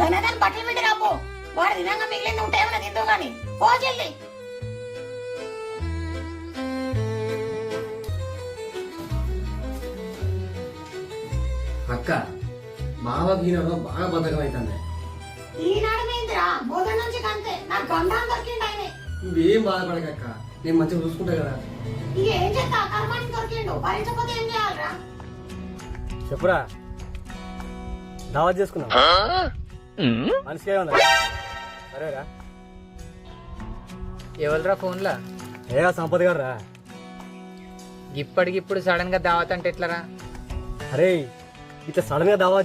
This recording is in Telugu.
ధనదాన్ని బట్టలు పెట్టి రాపో. వాడు తినంగా మిగిలింది ఉంటే ఏమైనా తిందో గాని. పో అక్క ఈయన బాగా బద్ధకం అవుతుంది ఈనాడు మీందిరా? బోధన నుంచి కంతే. దొరికిండు ఆయన. నువ్వేం బాధపడకక్క నేను మంచిగా చూసుకుంటా కదా. ఇక ఏం చేస్తా? కర్మానికి దొరికిండు. భరించకపోతే ఏం చేయాలరా? చెప్పురా. దావత్ చేసుకున్నాం మనిషికి ఏమన్నా సరేరా. ఎవరిరా ఫోన్లా? ఏ సంపద గారు రా ఇప్పటికిప్పుడు సడన్గా దావత్ అంటే ఎట్లరా? అరే ఇట్లా సడన్గా దావత్